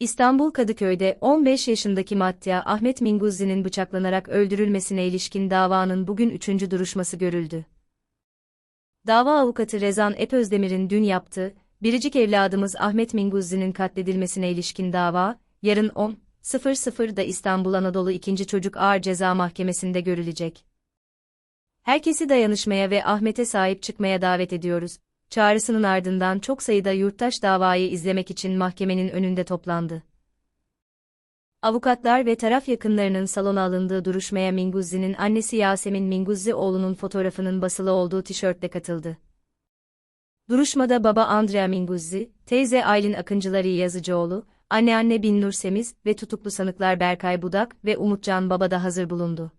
İstanbul Kadıköy'de 15 yaşındaki Mattia Ahmet Minguzzi'nin bıçaklanarak öldürülmesine ilişkin davanın bugün üçüncü duruşması görüldü. Dava avukatı Rezan Epözdemir'in dün yaptığı, biricik evladımız Ahmet Minguzzi'nin katledilmesine ilişkin dava, yarın 10.00'da İstanbul Anadolu 2. Çocuk Ağır Ceza Mahkemesi'nde görülecek. Herkesi dayanışmaya ve Ahmet'e sahip çıkmaya davet ediyoruz. Çağrısının ardından çok sayıda yurttaş davayı izlemek için mahkemenin önünde toplandı. Avukatlar ve taraf yakınlarının salona alındığı duruşmaya Minguzzi'nin annesi Yasemin Minguzzi oğlunun fotoğrafının basılı olduğu tişörtle katıldı. Duruşmada baba Andrea Minguzzi, teyze Aylin Akıncıları Yazıcıoğlu, anneanne Binnur Semiz ve tutuklu sanıklar Berkay Budak ve Umutcan Baba da hazır bulundu.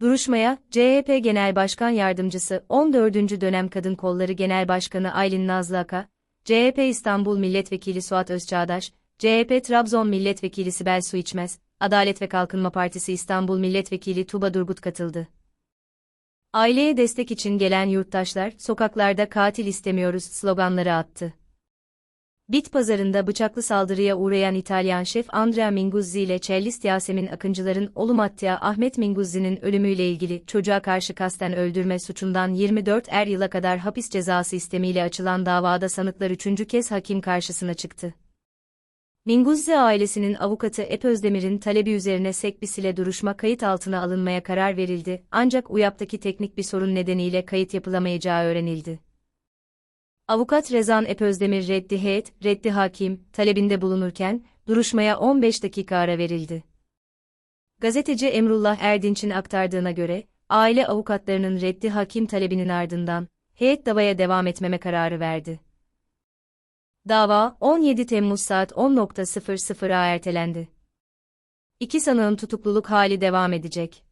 Duruşmaya, CHP Genel Başkan Yardımcısı 14. dönem Kadın Kolları Genel Başkanı Aylin Nazlı Aka, CHP İstanbul Milletvekili Suat Özçağdaş, CHP Trabzon Milletvekili Sibel Suiçmez, Adalet ve Kalkınma Partisi İstanbul Milletvekili Tuba Durgut katıldı. Aileye destek için gelen yurttaşlar, sokaklarda katil istemiyoruz sloganları attı. Bit pazarında bıçaklı saldırıya uğrayan İtalyan şef Andrea Minguzzi ile cellist Yasemin Akıncılar'ın oğlu Mattia Ahmet Minguzzi'nin ölümüyle ilgili çocuğa karşı kasten öldürme suçundan 24 er yıla kadar hapis cezası istemiyle açılan davada sanıklar üçüncü kez hakim karşısına çıktı. Minguzzi ailesinin avukatı Ep Özdemir'in talebi üzerine Sekbis ile duruşma kayıt altına alınmaya karar verildi ancak UYAP'taki teknik bir sorun nedeniyle kayıt yapılamayacağı öğrenildi. Avukat Rezan Epözdemir reddi heyet, reddi hakim, talebinde bulunurken, duruşmaya 15 dakika ara verildi. Gazeteci Emrullah Erdinç'in aktardığına göre, aile avukatlarının reddi hakim talebinin ardından, heyet davaya devam etmeme kararı verdi. Dava, 17 Temmuz saat 10.00'a ertelendi. İki sanığın tutukluluk hali devam edecek.